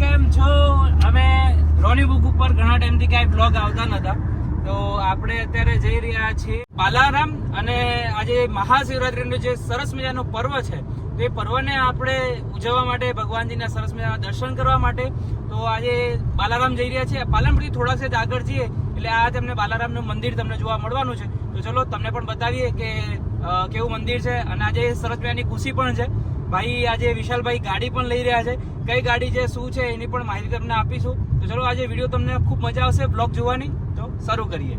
કેમ છો? અમે રોની બુક ઉપર ઘણા ટાઈમથી કાંઈ બ્લોગ આવતા નતા. તો આપણે અત્યારે જઈ રહ્યા છીએ બાલારામ અને આજે મહાશિવરાત્રીનું જે સરસ મજાનો પર્વ છે, તો એ પર્વને આપણે ઉજવવા માટે, ભગવાનજીના સરસ મજાના દર્શન કરવા માટે, તો આજે બાલારામ જઈ રહ્યા છીએ. પાલનપુરથી થોડા સેજ આગળ જઈએ, એટલે આ તમને બાલારામનું મંદિર તમને જોવા મળવાનું છે. તો ચલો, તમને પણ બતાવીએ કે કેવું મંદિર છે અને આજે સરસ મજાની ખુશી પણ છે. ભાઈ આજે વિશાલભાઈ ગાડી પણ લઈ રહ્યા છે. કઈ ગાડી છે શું છે એની પણ માહિતી તમને આપીશું. તો ચલો આજે વીડિયો તમને ખૂબ મજા આવશે બ્લોગ જોવાની. તો શરૂ કરીએ.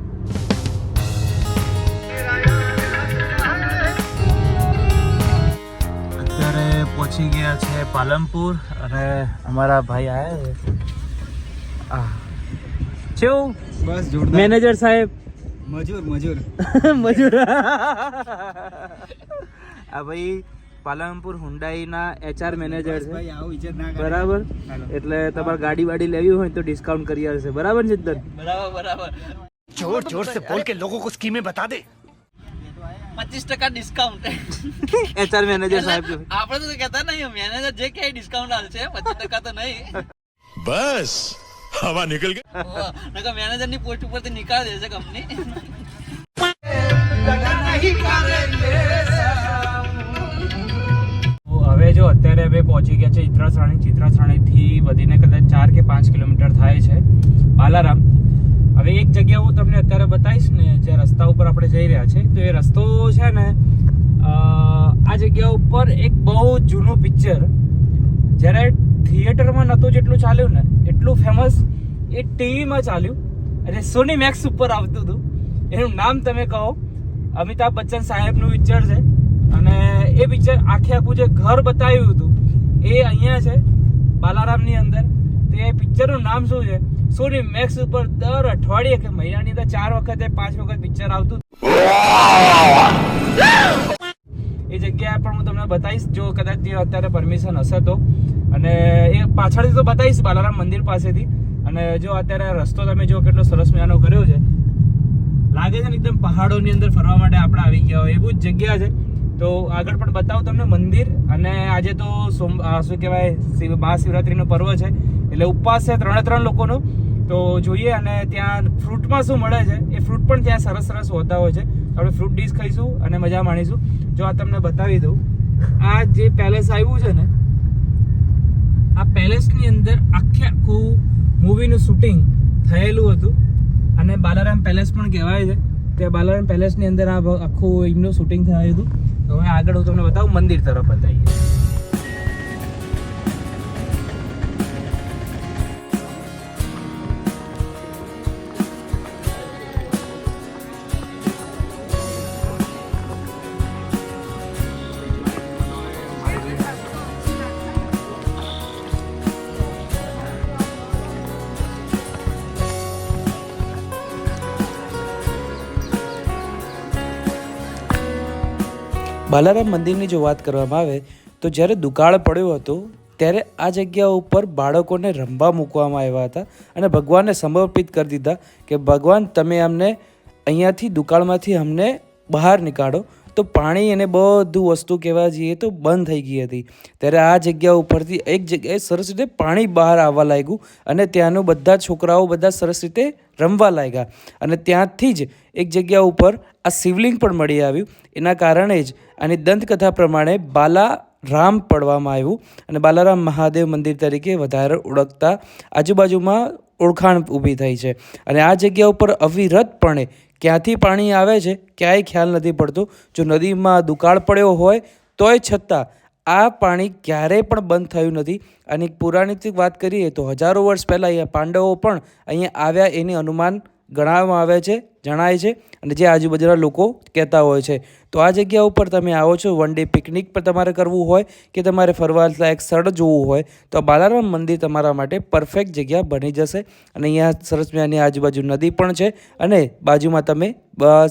અત્યારે પહોંચી ગયા છે પાલનપુર અને અમારા ભાઈ આવ્યા છે. આ. કેવું બસ જોરદાર. મેનેજર સાહેબ. મજૂર મજૂર. મજૂર. આ ભાઈ પાલનપુર હુંડાઈના એચઆર મેનેજર છે. બરાબર? એટલે તમારે ગાડી વાડી લેવી હોય તો ડિસ્કાઉન્ટ કરી આવશે બરાબર સિદ્ધન બરાબર બરાબર. જોર જોર સે બોલ કે લોકો કો સ્કીમે બતા દે. પચીસ ટકા ડિસ્કાઉન્ટ એચઆર મેનેજર સાહેબ આપણે તો કહેતા નહીં મેનેજર જે કે ડિસ્કાઉન્ટ આવશે પચીસ ટકા તો નહીં. બસ હવા નીકળ ગઈ. નકર મેનેજરની પોસ્ટ ઉપરથી નીકાળી દેશે કંપની હવે જો અત્યારે અમે પહોંચી ગયા છે ચિત્રાસણી ચિત્રાસણીથી વધીને કદાચ ચાર કે પાંચ કિલોમીટર થાય છે. બાલારામ. હવે એક જગ્યા હું તમને અત્યારે બતાવીશ ને, જે રસ્તા ઉપર આપણે જઈ રહ્યા છે તો એ રસ્તો છે ને આ જગ્યા ઉપર એક બહુ જૂનું પિક્ચર. જ્યારે થિયેટરમાં નહોતું જેટલું ચાલ્યું ને, એટલું ફેમસ એ ટીવીમાં ચાલ્યું. અને સોની મેક્સ ઉપર આવતું હતું. એનું નામ તમે કહો. અમિતાભ બચ્ચન સાહેબનું પિક્ચર છે. અને એ પિક્ચર આખે આખું જે ઘર બતાવ્યું હતું, એ અહીંયા છે, બાલારામની અંદર. તો એ પિક્ચરનું નામ શું છે? સોની મેક્સ ઉપર દર અઠવાડિયે કે મહિનાની અંદર ચાર વખતે, પાંચ વખત પિક્ચર આવતું એ જગ્યા પણ હું તમને બતાવીશ, જો કદાચ અત્યારે પરમિશન હશે તો. અને એ પાછળથી તો બતાવીશ બાલારામ મંદિર પાસેથી. અને જો અત્યારે રસ્તો તમે જો કેટલો સરસ મજાનો કર્યો છે. લાગે છે ને એકદમ પહાડોની અંદર ફરવા માટે આપણે આવી ગયા હોય, એવું જ જગ્યા છે. તો આગળ પણ બતાવું તમને મંદિર અને આજે તો સોમ શું કહેવાય મહાશિવરાત્રીનો પર્વ છે. એટલે ઉપવાસ છે ત્રણે ત્રણ લોકોનો. તો જોઈએ અને ત્યાં ફ્રૂટમાં શું મળે છે? એ ફ્રૂટ પણ ત્યાં સરસ સરસ હોતા હોય છે. આપણે ફ્રૂટ ડીશ ખાઈશું અને મજા માણીશું. જો આ તમને બતાવી દઉં. આ જે પેલેસ આવ્યું છે ને, આ પેલેસની અંદર આખે આખું મૂવીનું શૂટિંગ થયેલું હતું. અને બાલારામ પેલેસ પણ કહેવાય છે. તે બાલારામ પેલેસની અંદર આ આખું એમનું શૂટિંગ થયું હતું. તો હવે આગળ હું તમને બતાવું મંદિર તરફ બતાવીએ. બાલારામ મંદિરની જો વાત કરવામાં આવે, તો જ્યારે દુકાળ પડ્યો હતો, ત્યારે આ જગ્યા ઉપર બાળકોને રમવા મૂકવામાં આવ્યા હતા અને ભગવાનને સમર્પિત કરી દીધા કે ભગવાન, તમે અમને અહીંયાથી દુકાળમાંથી અમને બહાર નીકાળો. તો પાણી અને બધું વસ્તુ કહેવા જઈએ તો બંધ થઈ ગઈ હતી. ત્યારે આ જગ્યા ઉપરથી એક જગ્યાએ સરસ રીતે પાણી બહાર આવવા લાગ્યું અને ત્યાંનું બધા છોકરાઓ બધા સરસ રીતે રમવા લાગ્યા. અને ત્યાંથી જ એક જગ્યા ઉપર આ શિવલિંગ પણ મળી આવ્યું. એના કારણે જ આની દંતકથા પ્રમાણે બાલા રામ પડવામાં આવ્યું. અને બાલારામ મહાદેવ મંદિર તરીકે વધારે ઓળખતા આજુબાજુમાં ઓળખાણ ઊભી થઈ છે. અને આ જગ્યા ઉપર અવિરતપણે ક્યાંથી પાણી આવે છે, ક્યાંય ખ્યાલ નથી પડતો. જો નદીમાં દુકાળ પડ્યો હોય, તોય છતાં આ પાણી ક્યારેય પણ બંધ થયું નથી. અને એક પૌરાણિક વાત કરીએ તો હજારો વર્ષ પહેલાં અહીંયા પાંડવો પણ અહીંયા આવ્યા એની અનુમાન ગણાવવામાં આવે છે, જણાય છે. અને જે આજુબાજુના લોકો કહેતા હોય છે તો આ જગ્યા ઉપર તમે આવો છો વન ડે પિકનિક પર તમારે કરવું હોય કે તમારે ફરવા લાયક સ્થળ જોવું હોય, તો બાલારામ મંદિર તમારા માટે પરફેક્ટ જગ્યા બની જશે. અને અહીંયા સરસ મજાની આજુબાજુ નદી પણ છે અને બાજુમાં તમે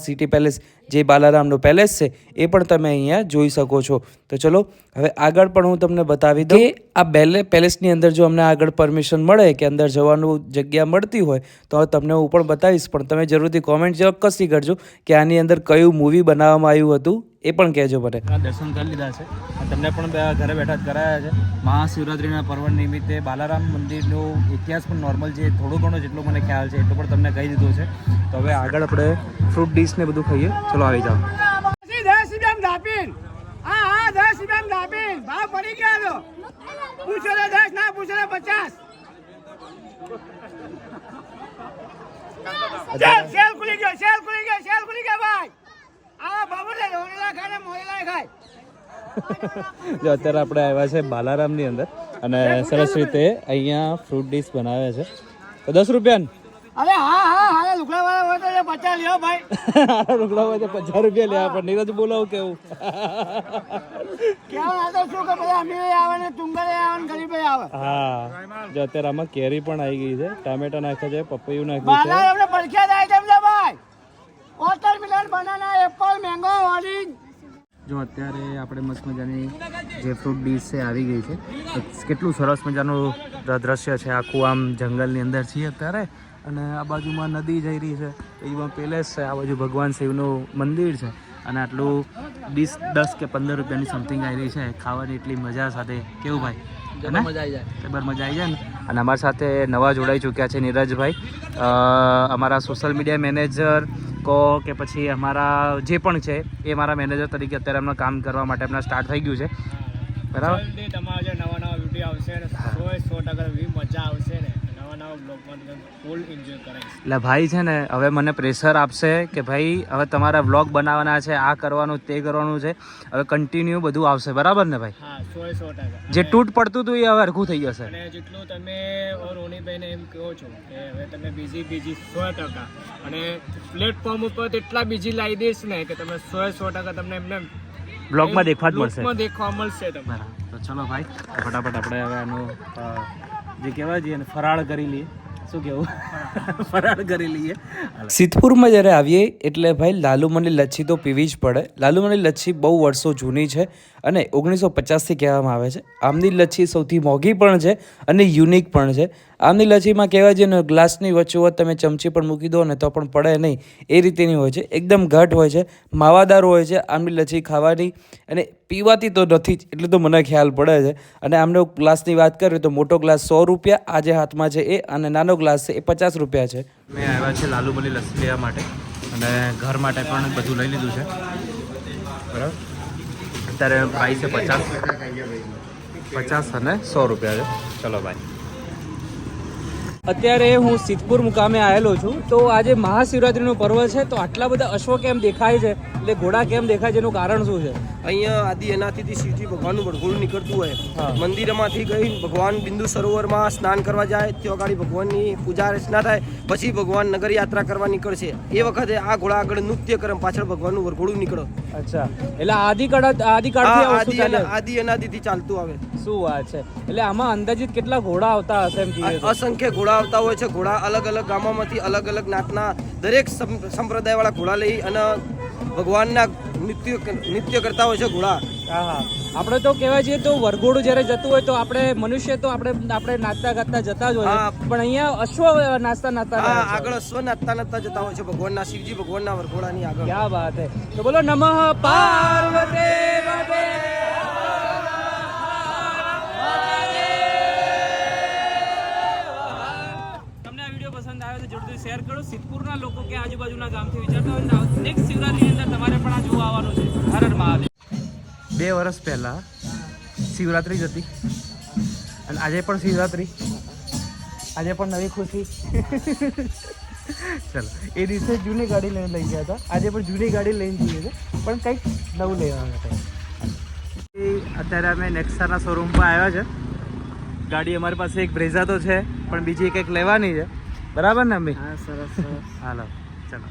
સિટી પેલેસ જે બાલારામનો પેલેસ છે, એ પણ તમે અહીંયા જોઈ શકો છો. તો ચલો, હવે આગળ પણ હું તમને બતાવી દઉં આ બેલે પેલેસની અંદર જો અમને આગળ પરમિશન મળે કે અંદર જવાનું જગ્યા મળતી હોય, તો તમને હું પણ બતાવીશ. પણ તમે જરૂરથી કોમેન્ટ ચોક્કસથી કરજો કે આની અંદર કયું મૂવી બનાવવામાં આવ્યું હતું એ પણ કહેજો મને. આ દર્શન કરી લીધા છે. તમને પણ ઘરે બેઠા જ કરાયા છે. મહાશિવરાત્રિના પર્વ નિમિત્તે બાલારામ મંદિરનો ઇતિહાસ પણ નોર્મલ છે થોડો ઘણો જેટલો મને ખ્યાલ છે એટલો પણ તમને કહી દીધો છે. તો હવે આગળ આપણે ફ્રૂટ ડીશ ને બધું ખાઈએ. ચલો આવી જાઓ. હા હા દસ રૂપિયા ભાવ પડી ગયા તો પૂછો દસ ના પૂછો પચાસ. જો અત્યારે આપણે આવ્યા છે બાલારામની અંદર અને સરસ રીતે અહીંયા ફ્રૂટ ડીશ બનાવે છે. તો દસ રૂપિયા અરે હા હા હા લુકડા હોય તો પચાસ લ્યો ભાઈ. રોકડા હોય તો પચાસ રૂપિયા લેવા પણ નીરજ બોલાવ કેવું? કેવું ના તો શું કે બધા અમીર આવે ને તુંગરે આવે ને ગરીબે આવે? હા. જો અત્યારે આમાં કેરી પણ આવી ગઈ છે ટામેટા નાખ્યા છે પપૈયું નાખ્યું છે. બાલા પડખ્યા થાય તેમ ભાઈ. Watermelon banana apple mango orange જો અત્યારે આપણે મસ્ત મજાની જે ફ્રૂટ ડીશ છે આવી ગઈ છે. કેટલું સરસ મજાનું દ્રશ્ય છે આખું આમ જંગલની અંદર છીએ અત્યારે. અને આ બાજુમાં નદી જઈ રહી છે. એમાં પેલેસ છે આ બાજુ ભગવાન શિવનું મંદિર છે. અને આટલું ડીશ દસ કે પંદર રૂપિયાની સમથિંગ આવી રહી છે. ખાવાની એટલી મજા સાથે. કેવું ભાઈ? મજા આવી જાય. ખબર મજા આવી જાય ને? અને અમારી સાથે નવા જોડાઈ ચૂક્યા છે નીરજભાઈ. અમારા સોશિયલ મીડિયા મેનેજર કહો કે પછી અમારા જે પણ છે એ મારા મેનેજર તરીકે અત્યારે એમનું કામ કરવા માટે એમના સ્ટાર્ટ થઈ ગયું છે. બરાબર? તમારા જે નવા નવા વીડિયો આવશે ને સો સો ટકા મજા આવશે ને. એટલે ભાઈ છે ને હવે મને પ્રેશર આપશે કે ભાઈ હવે તમારા વ્લોગ બનાવવાના છે આ કરવાનું તે કરવાનું છે હવે કન્ટિન્યુ બધું આવશે. બરાબર ને ભાઈ? જે તૂટ પડતું હતું એ હવે હરખું થઈ જશે. અને જેટલું તમે રોનીભાઈને એમ કહો છો કે હવે તમે બીજી બીજી સો ટકા. અને પ્લેટફોર્મ ઉપર એટલા બીજી લાવી દઈશ ને કે તમે સો સો ટકા તમને એમને બ્લોગમાં દેખવા જ મળશે. દેખવા મળશે બરાબર. તો ચલો ભાઈ ફટાફટ આપણે હવે આનો અ, જે કહેવાય છે એને ફરાળ કરી લઈએ. શું કેવું? ફરાર કરી લઈએ. સિદ્ધપુરમાં જ્યારે આવીએ, એટલે ભાઈ લાલુમની લચ્છી તો પીવી જ પડે. લાલુમની લચ્છી બહુ વર્ષો જૂની છે અને ઓગણીસો પચાસથી કહેવામાં આવે છે. આમની લચ્છી સૌથી મોંઘી પણ છે અને યુનિક પણ છે. આમની લચ્છીમાં કહેવાય છે ને, ગ્લાસની વચ્ચોવચ્ચ તમે ચમચી પણ મૂકી દો ને તો પણ પડે નહીં. એ રીતેની હોય છે. એકદમ ઘટ હોય છે. માવાદાર હોય છે આમની લચ્છી ખાવાની અને પીવાતી તો નથી જ, એટલે તો મને ખ્યાલ પડે છે. અને આમનો ગ્લાસની વાત કરીએ તો મોટો ગ્લાસ સો રૂપિયા, આજે હાથમાં છે એ અને નાનો ગ્લાસ છે, એ પચાસ રૂપિયા છે. મેં આવ્યા છે લાલુબલી લસ્સી લેવા માટે અને ઘર માટે પણ બધું લઈ લીધું છે. બરાબર? અત્યારે પ્રાઇસ છે પચાસ. પચાસ અને સો રૂપિયા છે. ચલો ભાઈ અત્યારે હું સિદ્ધપુર મુકામે આવેલો છું. તો આજે મહાશિવરાત્રીનું પર્વ છે તો આટલા બધા અશ્વ કેમ દેખાય છે? એટલે ઘોડા કેમ દેખાય છે? એનું કારણ શું છે? અહીંયા આદિ એનાથી શિવજી ભગવાનનું વરઘોડું નીકળતું હોય. મંદિરમાંથી ગઈ ભગવાન બિંદુ સરોવરમાં સ્નાન કરવા જાય ત્યાં આગળ ભગવાનની પૂજા અર્ચના થાય પછી ભગવાન નગર યાત્રા કરવા નીકળશે. એ વખતે આ ઘોડા આગળ નૃત્ય કરે પાછળ ભગવાનનું વરઘોડું નીકળો. અચ્છા. એટલે આદિકાળ કડા આદિ અના- આદિ અનાદિથી ચાલતું આવે. શું વાત છે? એટલે આમાં અંદાજિત કેટલા ઘોડા આવતા હશે એમ અસંખ્ય ઘોડા આવતા હોય છે. ઘોડા અલગ અલગ ગામોમાંથી અલગ અલગ નાતના દરેક સંપ્રદાયવાળા ઘોડા લઈ અને ભગવાનના નૃત્ય નૃત્ય કરતા હોય છે ઘોડા. હા હા. આપણે તો કહેવાય છે તો વરઘોડું જ્યારે જતું હોય તો આપણે મનુષ્ય તો આપણે આપણે નાચતા ગાતા જતા જ હોય. પણ અહીંયા અશ્વ નાચતા નાચતા આગળ અશ્વ નાચતા નાચતા જતા હોય છે ભગવાનના શિવજી ભગવાનના વરઘોડાની આગળ. ક્યાં વાત હે. તો બોલો નમઃ પાર્વતી સિદ્ધપુરના લોકો કે આજુબાજુના ગામથી વિચારતા હોય નેક્સ્ટ શિવરાત્રીની અંદર તમારે પણ આ જોવા આવવાનું છે. હર મહાદેવ. બે વર્ષ પહેલા શિવરાત્રી જ હતી. અને આજે પણ શિવરાત્રી. આજે પણ નવી ખુશી. ચલો, એ દિવસે જૂની ગાડી લઈને લઈ ગયા હતા. આજે પણ જૂની ગાડી લઈને જઈએ છે પણ કંઈક નવું લેવાનું હતું. અત્યારે અમે નેક્સાના શોરૂમ પર આવ્યા છે. ગાડી અમારી પાસે એક બ્રેઝા તો છે, પણ બીજી એક એક લેવાની છે. બરાબર ને અમ્મી? હા સરસ હાલો ચલો.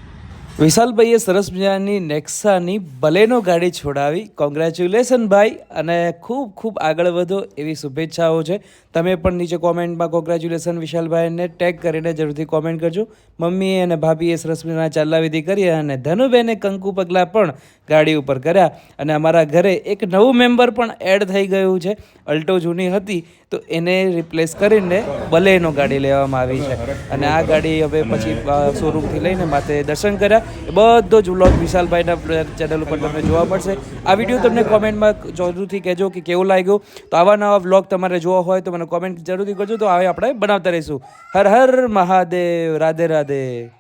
વિશાલભાઈએ સરસ મજાની નેક્સાની બલેનો ગાડી છોડાવી. કોંગ્રેચ્યુલેશન ભાઈ, અને ખૂબ ખૂબ આગળ વધો એવી શુભેચ્છાઓ છે. તમે પણ નીચે કોમેન્ટમાં કોંગ્રેચ્યુલેશન વિશાલભાઈને ટેગ કરીને જરૂરથી કોમેન્ટ કરજો. મમ્મીએ અને ભાભીએ સરસ મજાના ચાલલા કરી અને ધનુબેને કંકુ પગલાં પણ ગાડી ઉપર કર્યા. અને અમારા ઘરે એક નવું મેમ્બર પણ એડ થઈ ગયું છે. અલ્ટો જૂની હતી, તો એને રિપ્લેસ કરીને બલેનો ગાડી લેવામાં આવી છે. અને આ ગાડી હવે પછી શોરૂમથી લઈને માતે દર્શન કર્યા. એ બધો જ વ્લોગ વિશાલભાઈના ચેનલ ઉપર તમને જોવા મળશે. આ વીડિયો તમને કોમેન્ટમાં જરૂરથી કહેજો કે કેવો લાગ્યો. તો આવા નવા વ્લોગ તમારે જોવા હોય તો મને કોમેન્ટ જરૂરથી કરજો. તો હવે આપણે બનાવતા રહીશું. હર હર મહાદેવ. રાધે રાધે.